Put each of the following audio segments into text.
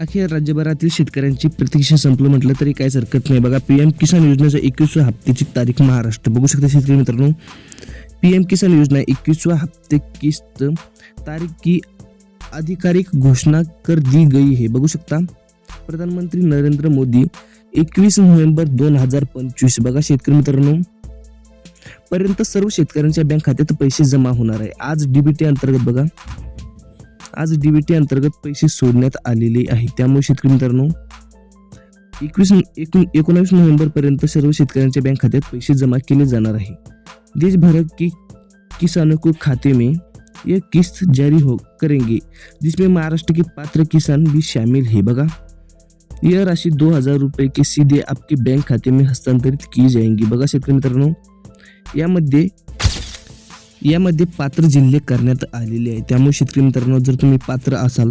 अखेर राज्यभरातील शेतकऱ्यांची प्रतीक्षा संपलं. म्हटलं तरी काहीच हरकत नाही. बघा पी एम किसान योजनेच्या एकवीसव्या हप्त्याची तारीख महाराष्ट्र. बघू शकता शेतकरी मित्रांनो. पी एम किसान योजना एकवीसव्या हप्ते किस्त तारीख की आधिकारिक घोषणा कर दी गई है बघू शकता. प्रधानमंत्री नरेंद्र मोदी एकवीस नोव्हेंबर दोन हजार पंचवीस. बघा शेतकरी मित्रांनो. पर्यंत सर्व शेतकऱ्यांच्या बँक खात्यात पैसे जमा होणार आहे. आज डीबीटी अंतर्गत बघा. आज डीबीटी अंतर्गत पैसे सोडण्यात आलेले आहे. त्यामुळे शेतकरी मित्रांनो एकवीस एकोणावीस नोव्हेंबर पर्यंत सर्व शेतकऱ्यांच्या बँक खात्यात पैसे जमा केले जाणार आहे. देशभर की किसानों को खाते में यह किस्त जारी हो करेंगे. जिसमें महाराष्ट्र के पात्र किसान भी शामिल है. बघा यह राशि दो हजार रुपये के सीधे आपके बैंक खाते में हस्तांतरित की जाएंगी. बघा शेतकरी मित्रांनो यामध्ये यामध्ये पात्र जिल्हे करण्यात आलेले आहे त्यामुळे शेतकरी मित्रांनो जर तुम्ही पात्र असाल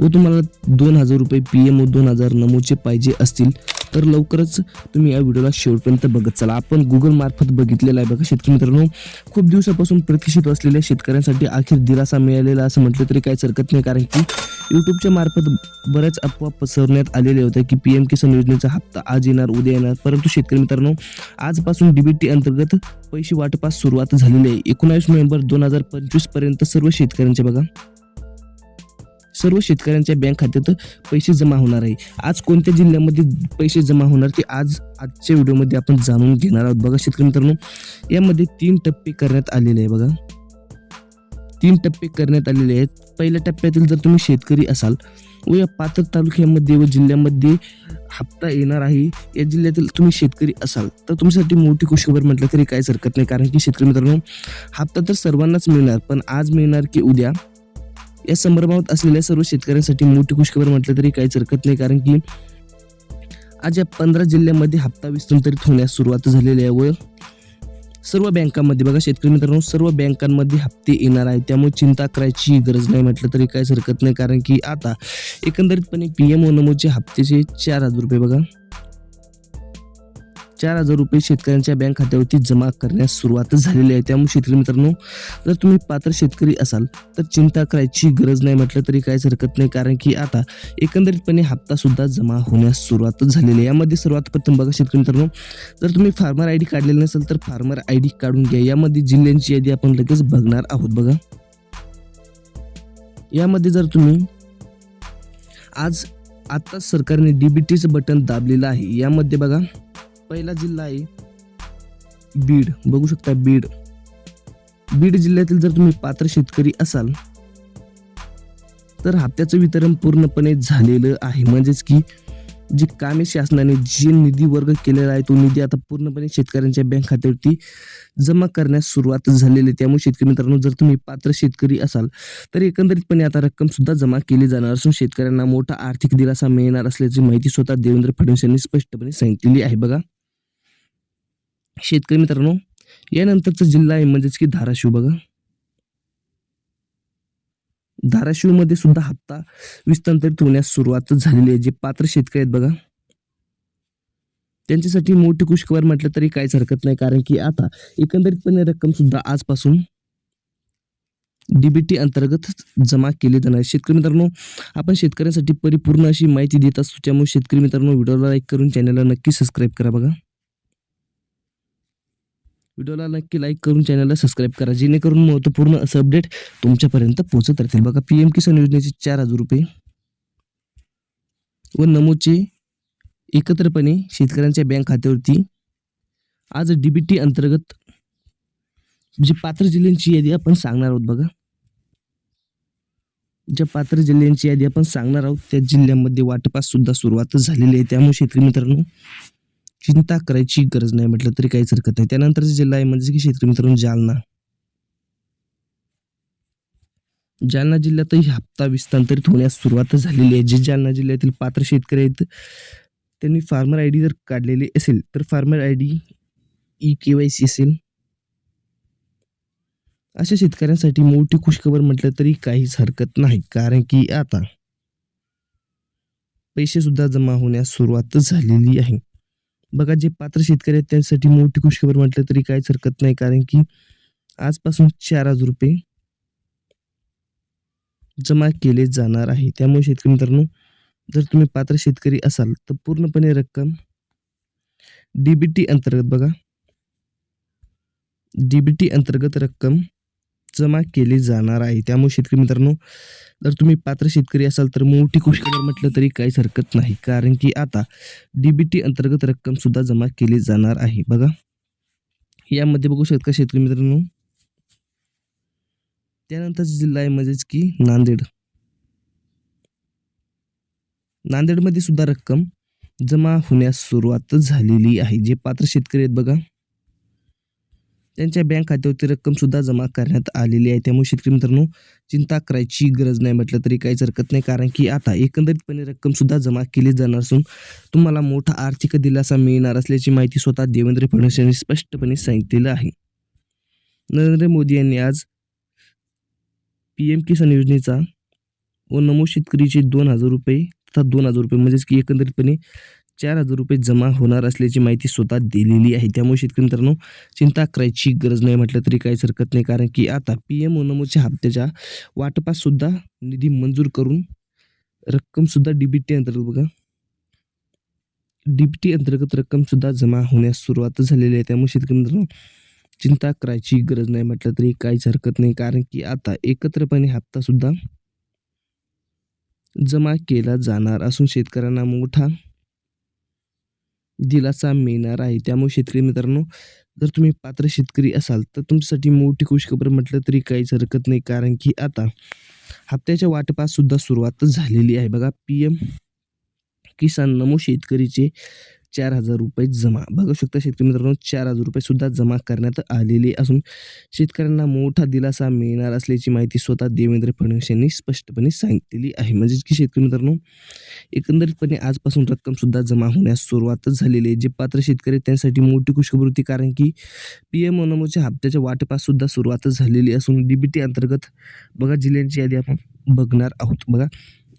व तुम्हाला दोन हजार रुपये पी एम व दोन हजार नमूचे पाहिजे असतील तर लवकरच तुम्ही या व्हिडिओला शेवटपर्यंत बघत चला. आपण गुगल मार्फत बघितलेला आहे बघा शेतकरी मित्रांनो. खूप दिवसापासून प्रतीक्षित असलेल्या शेतकऱ्यांसाठी अखेर दिलासा मिळालेला असं म्हटलं तरी काहीच हरकत नाही कारण की यूट्यूबच्या मार्फत बऱ्याच अफवा पसरण्यात आलेल्या होत्या की पी एम किसान योजनेचा हप्ता आज येणार उद्या येणार. परंतु शेतकरी मित्रांनो आजपासून डीबीटी अंतर्गत पैसे वाटपास सुरुवात झालेली आहे. एकोणावीस नोव्हेंबर दोन हजार पंचवीसपर्यंत सर्व शेतकऱ्यांचे बघा. सर्व शेतकऱ्यांच्या बँक खात्यात पैसे जमा होणार आहे. आज कोणत्या जिल्ह्यामध्ये पैसे जमा होणार ते आज आजच्या व्हिडिओमध्ये आपण जाणून घेणार आहोत. बघा शेतकरी मित्रांनो यामध्ये तीन टप्पे करण्यात आलेले आहे बघा. तीन टप्पे करण्यात आलेले आहेत. पहिल्या टप्प्यातील जर तुम्ही शेतकरी असाल व या पात्र तालुक्यामध्ये व जिल्ह्यामध्ये हप्ता येणार आहे या जिल्ह्यातील तुम्ही शेतकरी असाल तर तुमच्यासाठी मोठी खुशखबर म्हटलं तरी काहीच हरकत नाही. कारण की शेतकरी मित्रांनो हप्ता तर सर्वांनाच मिळणार पण आज मिळणार की उद्या? या संभ्रमात असलेल्या सर्व शेतकऱ्यांसाठी मोठी खुशखबर म्हटलं तरी काहीच हरकत नाही कारण की आज या पंधरा जिल्ह्यामध्ये हप्ता विस्तारित होण्यास सुरुवात झालेली आहे व सर्व बँकांमध्ये बघा शेतकरी मित्रांनो सर्व बँकांमध्ये हप्ते येणार आहे त्यामुळे चिंता करायची गरज नाही म्हटलं तरी काहीच हरकत नाही कारण की आता एकंदरीतपणे पी एम ओ नमोचे हप्त्याचे चार हजार रुपये बघा. चार हजार रुपये शेतकऱ्यांच्या बँक खात्यावरती जमा करण्यास सुरुवात झालेली आहे. त्यामुळे शेतकरी मित्रांनो जर तुम्ही पात्र शेतकरी असाल तर चिंता करायची गरज नाही म्हटलं तरी काहीच हरकत नाही. कारण की आता एकंदरीतपणे हप्ता सुद्धा जमा होण्यास सुरुवात झालेली आहे. यामध्ये सर्वात प्रथम बघा शेतकरी मित्रांनो जर तुम्ही फार्मर आय डी काढलेली नसेल तर फार्मर आय डी काढून घ्या. यामध्ये जिल्ह्यांची यादी आपण लगेच बघणार आहोत बघा. यामध्ये जर तुम्ही आज आता सरकारने डीबीटीचं बटन दाबलेलं आहे. यामध्ये बघा पहिला जिल्हा आहे बीड. बघू शकता बीड. बीड जिल्ह्यातील जर तुम्ही पात्र शेतकरी असाल तर हप्त्याचं वितरण पूर्णपणे झालेलं आहे. म्हणजेच की जी कामे शासनाने जे निधी वर्ग केलेला आहे तो निधी आता पूर्णपणे शेतकऱ्यांच्या बँक खात्यावरती जमा करण्यास सुरुवात झालेली आहे. त्यामुळे शेतकरी मित्रांनो जर तुम्ही पात्र शेतकरी असाल तर एकंदरीतपणे आता रक्कम सुद्धा जमा केली जाणार असून शेतकऱ्यांना मोठा आर्थिक दिलासा मिळणार असल्याची माहिती स्वतः देवेंद्र फडणवीस यांनी स्पष्टपणे सांगितलेली आहे. बघा शेतकरी मित्रांनो यानंतरचा जिल्हा आहे म्हणजेच की धाराशिव बघा. धाराशिवमध्ये सुद्धा हप्ता विस्तांतरित होण्यास सुरुवात झालेली आहे. जे पात्र शेतकरी आहेत बघा त्यांच्यासाठी मोठी खुशखबर म्हटलं तरी काहीच हरकत नाही. कारण की आता एकंदरीतपणे रक्कम सुद्धा आजपासून डीबीटी अंतर्गत जमा केली जाणार. शेतकरी मित्रांनो आपण शेतकऱ्यांसाठी परिपूर्ण अशी माहिती देत असतो. त्यामुळे शेतकरी मित्रांनो व्हिडिओला लाईक करून चॅनलला नक्की सबस्क्राईब करा बघा. व्हिडिओला नक्की लाईक करून चॅनलला सबस्क्राईब करा. जेणेकरून महत्त्वपूर्ण असं अपडेट तुमच्यापर्यंत पोहोचत राहतील. बघा पी एम किसान योजनेचे चार हजार रुपये. व नमोचे एकत्रपणे शेतकऱ्यांच्या बँक खात्यावरती आज डीबीटी अंतर्गत म्हणजे पात्र जिल्ह्यांची यादी आपण सांगणार आहोत बघा. ज्या पात्र जिल्ह्यांची यादी आपण सांगणार आहोत त्या जिल्ह्यांमध्ये वाटपास सुद्धा सुरुवात झालेली आहे. त्यामुळे शेतकरी मित्रांनो चिंता करायची गरज नाही म्हटलं तरी काहीच हरकत नाही. त्यानंतरचा जिल्हा आहे म्हणजे की शेतकरी मित्रांनो जालना. जालना जिल्ह्यातही हप्ता विस्तांतरित होण्यास सुरुवात झालेली आहे. जे जालना जिल्ह्यातील पात्र शेतकरी आहेत त्यांनी फार्मर आय डी जर काढलेली असेल तर farmer I D E K Y C असेल. अशा शेतकऱ्यांसाठी मोठी खुशखबर म्हटलं तरी काहीच हरकत नाही कारण की आता पैसे सुद्धा जमा होण्यास सुरुवात झालेली आहे. बघा जे पात्र शेतकरी आहेत त्यांसाठी मोठी खुशखबर म्हटलं तरी काहीच हरकत नाही. कारण की आजपासून चार हजार रुपये जमा केले जाणार आहे. त्यामुळे शेतकरी मित्रांनो जर तुम्ही पात्र शेतकरी असाल तर पूर्णपणे रक्कम डीबीटी अंतर्गत बघा. डीबीटी अंतर्गत रक्कम जमा केली जाणार आहे. त्यामुळे शेतकरी मित्रांनो जर तुम्ही पात्र शेतकरी असाल तर मोठी खुशखबर म्हटलं तरी काहीच हरकत नाही. कारण की आता डी बी टी अंतर्गत रक्कम सुद्धा जमा केली जाणार आहे. बघा. यामध्ये बघू शकता शेतकरी मित्रांनो. त्यानंतर जिल्हा आहे म्हणजेच की नांदेड. नांदेडमध्ये सुद्धा रक्कम जमा होण्यास सुरुवात झालेली आहे. जे पात्र शेतकरी आहेत बघा. त्यांच्या बँक खात्यावरती रक्कम सुद्धा जमा करण्यात आलेली आहे. त्यामुळे शेतकरी मित्रांनो चिंता करायची गरज नाही म्हटलं तरी काहीच हरकत नाही. कारण की आता एकंदरीतपणे रक्कम सुद्धा जमा केली जाणार असून तुम्हाला मोठा आर्थिक दिलासा मिळणार असल्याची माहिती स्वतः देवेंद्र फडणवीस यांनी स्पष्टपणे सांगितलेलं आहे. नरेंद्र मोदी यांनी आज पी एम किसान योजनेचा व नमो शेतकरीचे दोन हजार रुपये तथा दोन हजार रुपये म्हणजेच की एकंदरीतपणे चार हजार रुपये जमा होणार असल्याची माहिती स्वतः दिलेली आहे. त्यामुळे शेतकरी मित्रांनो चिंता करायची गरज नाही म्हटलं तरी काहीच हरकत नाही. कारण की आता पी एम ओनमोच्या हप्त्याच्या वाटपाससुद्धा निधी मंजूर करून रक्कमसुद्धा डी बी डीबीटी अंतर्गत बघा. डीबीटी अंतर्गत रक्कमसुद्धा जमा होण्यास सुरुवात झालेली आहे. त्यामुळे शेतकरी मित्रांनो चिंता करायची गरज नाही म्हटलं तरी काहीच हरकत नाही. कारण की आता एकत्रपणे हप्तासुद्धा जमा केला जाणार असून शेतकऱ्यांना मोठा दिलासा मिळणार आहे. त्यामुळे शेतकरी मित्रांनो जर तुम्ही पात्र शेतकरी असाल तर तुमच्यासाठी मोठी खुशखबर म्हटलं तरी काहीच हरकत नाही. कारण की आता हप्त्याच्या वाटपास सुद्धा सुरुवात झालेली आहे. बघा पी एम किसान नमो शेतकरीचे चार हजार रुपये जमा. बघू शकता शेतकरी मित्रांनो चार हजार रुपये सुद्धा जमा करण्यात आलेले असून शेतकऱ्यांना मोठा दिलासा मिळणार असल्याची माहिती स्वतः देवेंद्र फडणवीस यांनी स्पष्टपणे सांगितलेली आहे. म्हणजेच की शेतकरी मित्रांनो एकंदरीतपणे आजपासून रक्कम सुद्धा जमा होण्यास सुरुवात झालेली आहे. जे पात्र शेतकरी आहेत त्यांसाठी मोठी खुशखबर होती कारण की पी एम नमोच्या हप्त्याच्या वाटपास सुद्धा सुरुवात झालेली असून डीबीटी अंतर्गत बघा जिल्ह्यांची यादी आपण बघणार आहोत. बघा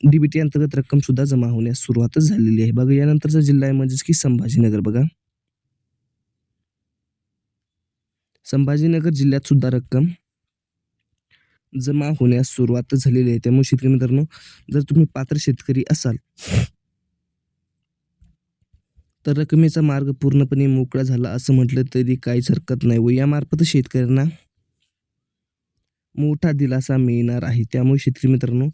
डीबीटी अंतर्गत रक्कम सुद्धा जमा होण्यास सुरुवातच झालेली आहे. बघा यानंतरचा जिल्हा आहे म्हणजेच की संभाजीनगर बघा. संभाजीनगर जिल्ह्यात सुद्धा रक्कम जमा होण्यास सुरुवात झालेली आहे. त्यामुळे शेतकरी मित्रांनो जर तुम्ही पात्र शेतकरी असाल तर रकमेचा मार्ग पूर्णपणे मोकळा झाला असं म्हटलं तरी काहीच हरकत नाही व यामार्फत शेतकऱ्यांना मोठा दिलासा मिळणार आहे. त्यामुळे शेतकरी मित्रांनो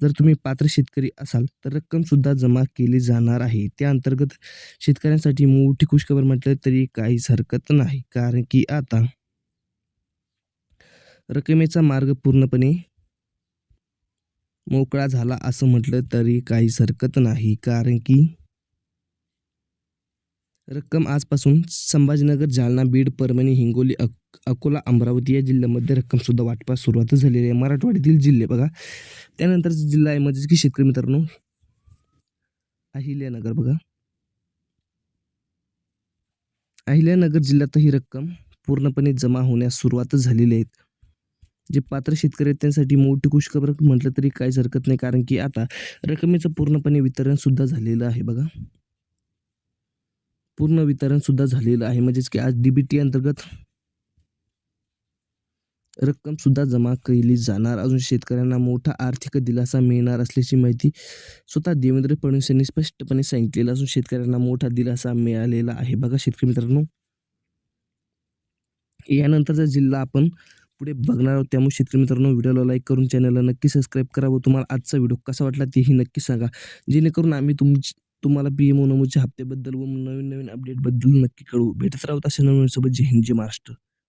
जर तुम्ही पात्र शेतकरी असाल तर रक्कमसुद्धा जमा केली जाणार आहे. त्या अंतर्गत शेतकऱ्यांसाठी मोठी खुशखबर म्हटलं तरी काहीच हरकत नाही. कारण की आता रकमेचा मार्ग पूर्णपणे मोकळा झाला असं म्हटलं तरी काहीच हरकत नाही. कारण की रक्कम आजपासून संभाजीनगर जालना बीड परभणी हिंगोली अक अकोला अमरावती या जिल्ह्यामध्ये रक्कमसुद्धा वाटपास सुरुवात झालेली आहे. मराठवाड्यातील जिल्हे बघा. त्यानंतर जिल्हा आहे म्हणजे की शेतकरी मित्रांनो. अहिल्यानगर बघा. अहिल्यानगर जिल्ह्यात ही रक्कम पूर्णपणे जमा होण्यास सुरुवात झालेली आहेत जे पात्र शेतकरी आहेत त्यांसाठी मोठी खुशखबर म्हटलं तरी काहीच हरकत नाही कारण की आता रकमेचं पूर्णपणे वितरण सुद्धा झालेलं आहे बघा. पूर्ण वितरण सुद्धा झालेलं आहे. म्हणजेच की आज डी बी टी अंतर्गत रक्कम सुद्धा जमा केली जाणार. अजून शेतकऱ्यांना मोठा आर्थिक दिलासा मिळणार असल्याची माहिती स्वतः देवेंद्र फडणवीस यांनी स्पष्टपणे सांगितलेलं असून शेतकऱ्यांना मोठा दिलासा मिळालेला आहे. बघा शेतकरी मित्रांनो यानंतरचा जिल्हा आपण पुढे बघणार आहोत त्यामुळे शेतकरी मित्रांनो व्हिडिओला लाईक करून चॅनलला नक्की सबस्क्राईब करा व तुम्हाला आजचा व्हिडिओ कसा वाटला तेही नक्की सांगा. जेणेकरून आम्ही तुमची तुम्हाला पी एम नमूच्या हप्त्याबद्दल व नवीन नवीन अपडेटबद्दल नक्की कळू भेटत राहत अशा नवीन सोबत जय हिंद जय महाराष्ट्र.